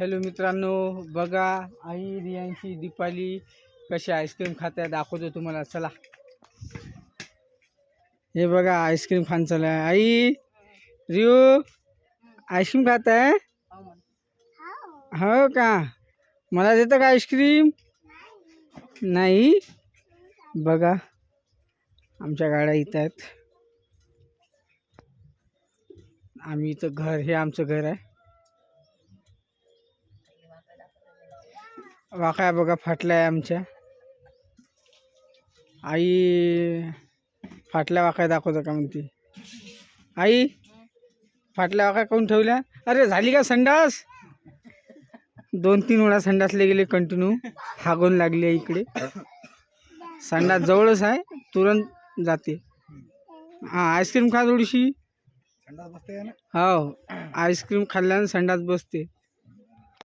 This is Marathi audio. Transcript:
हॅलो मित्रांनो बघा आई रियांशी दीपाली कशी आईस्क्रीम खात्या दाखवतो तुम्हाला चला. हे बघा आईस्क्रीम खान चालू आहे आई रिओ आईस्क्रीम खात? आहे हो का? मला देतं का आईस्क्रीम? नाही. बघा आमच्या गाड्या इथं आहेत. आम्ही इथं घर हे आमचं घर आहे. वाकाया बघा फाटल्या आहे आमच्या. आई फाटल्या वाकाया दाखवतं का म्हणते आई फाटल्या वाकाया कोण ठेवल्या? अरे झाली का संडास? दोन तीन वेळा संडासले गेले कंटिन्यू हागून लागली आहे इकडे. संडास जवळच आहे तुरंत जाते. हा आईस्क्रीम खा थोडीशी. हो आईस्क्रीम खाल्ल्यानं संडास बसते.